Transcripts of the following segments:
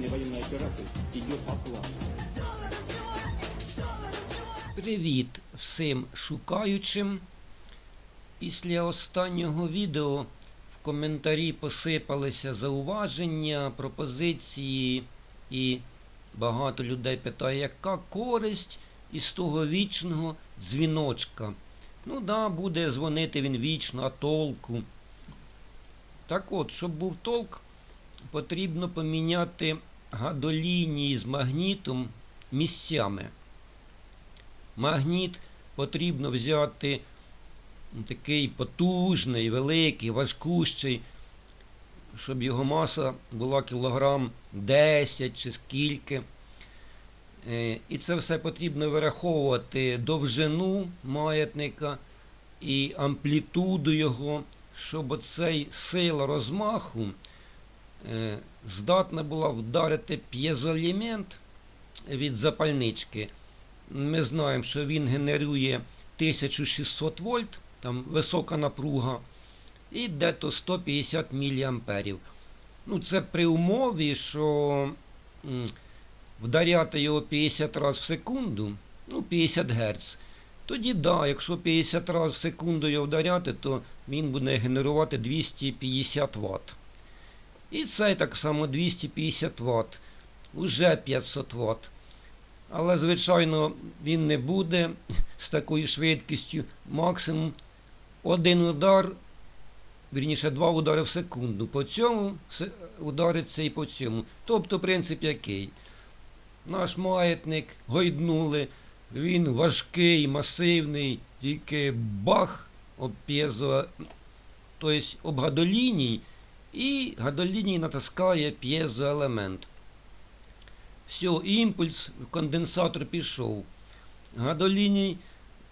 специальной военной операции идет оплата. Привіт всім шукаючим. Після останнього відео в коментарі посипалися зауваження, пропозиції, і багато людей питає, яка користь із того вічного дзвіночка. Ну да, буде дзвонити він вічно, а толку. Так от, щоб був толк, потрібно поміняти гадолінії з магнітом місцями. Магніт потрібно взяти такий потужний, великий, важкущий, щоб його маса була кілограм 10 чи скільки. Е, І це все потрібно вираховувати довжину маятника і амплітуду його, щоб оцей сила розмаху е, здатна була вдарити п'єзоелемент від запальнички. Ми знаємо, що він генерує 1600 вольт, там висока напруга, і дето 150 мА. Ну, це при умові, що вдаряти його 50 разів в секунду, ну 50 Гц. Тоді да, якщо 50 разів в секунду його вдаряти, то він буде генерувати 250 Вт. І цей так само 250 Вт, уже 500 Вт. Але, звичайно, він не буде з такою швидкістю. Максимум один удар, вірніше два удари в секунду. По цьому удариться і по цьому. Тобто принцип який? Наш маятник гойднули, він важкий, масивний, тільки бах об п'єзо, тобто об гадоліній, і гадоліній натискає п'єзоелемент. Все, імпульс, конденсатор пішов. Гадоліній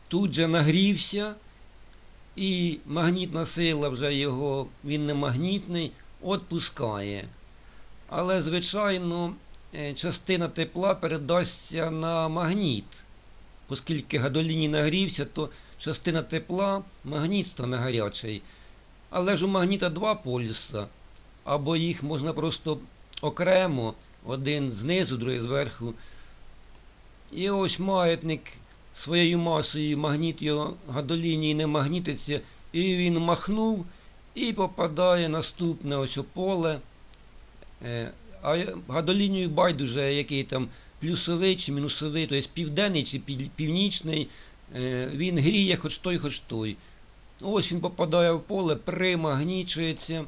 тут же нагрівся, і магнітна сила вже його, він не магнітний, відпускає. Але, звичайно, е, частина тепла передасться на магніт. Оскільки гадоліній нагрівся, то частина тепла магніт стане гарячий. Але ж у магніта два полюса, або їх можна просто окремо один знизу, другий зверху. І ось маятник своєю масою, магніт його гадолінії не магнітиться, і він махнув і попадає наступне ось поле. Е, А гадолінію байдуже, який там плюсовий чи мінусовий, тобто південний чи північний, е, він гріє хоч той, хоч той. Ось він попадає в поле, примагнічується.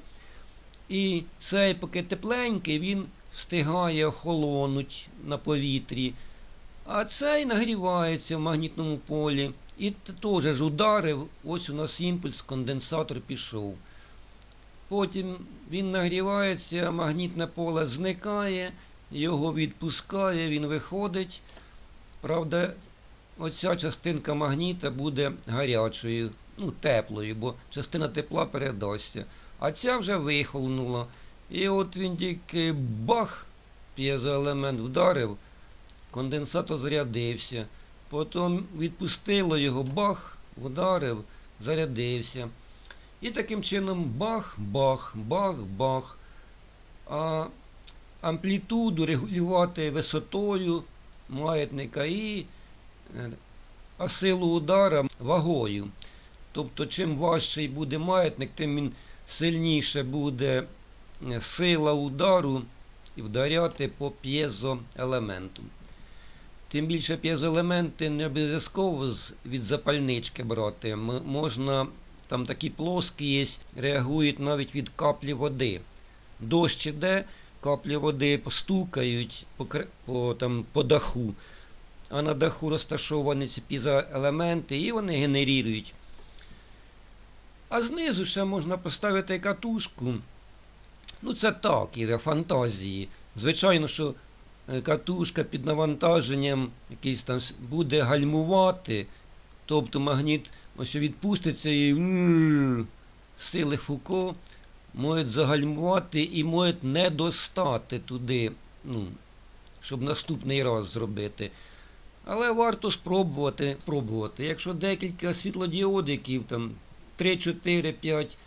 І цей, поки тепленький, він встигає охолонуть на повітрі. А цей нагрівається в магнітному полі. І теж ж ударив, ось у нас імпульс, конденсатор пішов. Потім він нагрівається, магнітне поле зникає, його відпускає, він виходить. Правда, оця частинка магніта буде гарячою, ну, теплою, бо частина тепла передасться. А ця вже вихолнула. І от він тільки бах, п'єзоелемент вдарив, конденсатор зарядився. Потім відпустило його, бах, вдарив, зарядився. І таким чином бах, бах, бах, бах. А амплітуду регулювати висотою маятника і е, а силу удара вагою. Тобто, чим важчий буде маятник, тим він сильніше буде е, сила удару вдаряти по п'єзоелементу. Тим більше п'єзоелементи не обов'язково від запальнички брати. Можна, там такі плоскі є, реагують навіть від каплі води. Дощ іде, каплі води постукають по, по, там, по даху, а на даху розташовані ці пізоелементи і вони генерують. А знизу ще можна поставити катушку. Ну, це так, із фантазії. Звичайно, що е, катушка під навантаженням якийсь там буде гальмувати, тобто магніт ось відпуститься і сили Фуко можуть загальмувати і можуть не достати туди, ну, щоб наступний раз зробити. Але варто спробувати, пробувати. Якщо декілька світлодіодиків, там 3, 4, 5,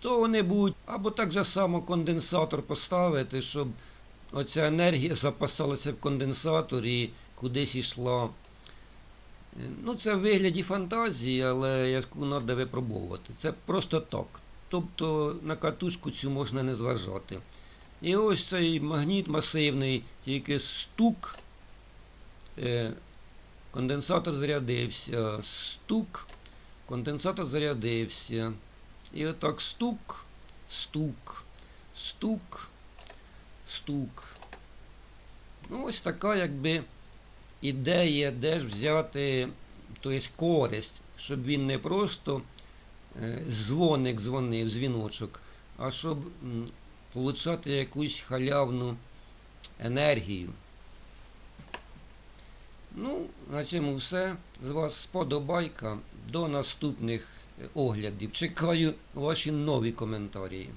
то вони будуть або так же само конденсатор поставити, щоб оця енергія запасалася в конденсатор і кудись йшла. Ну, це в вигляді фантазії, але яку треба випробовувати. Це просто так. Тобто на катушку цю можна не зважати. І ось цей магніт масивний, тільки стук, е, конденсатор зарядився, стук, конденсатор зарядився. І отак стук, стук, стук, стук. Ну, ось така якби ідея, де ж взяти тобто, користь, щоб він не просто е, дзвоник дзвонив, дзвіночок, а щоб получати якусь халявну енергію. Ну, на цьому все. З вас сподобайка. До наступних е, оглядів. Чекаю ваші нові коментарі.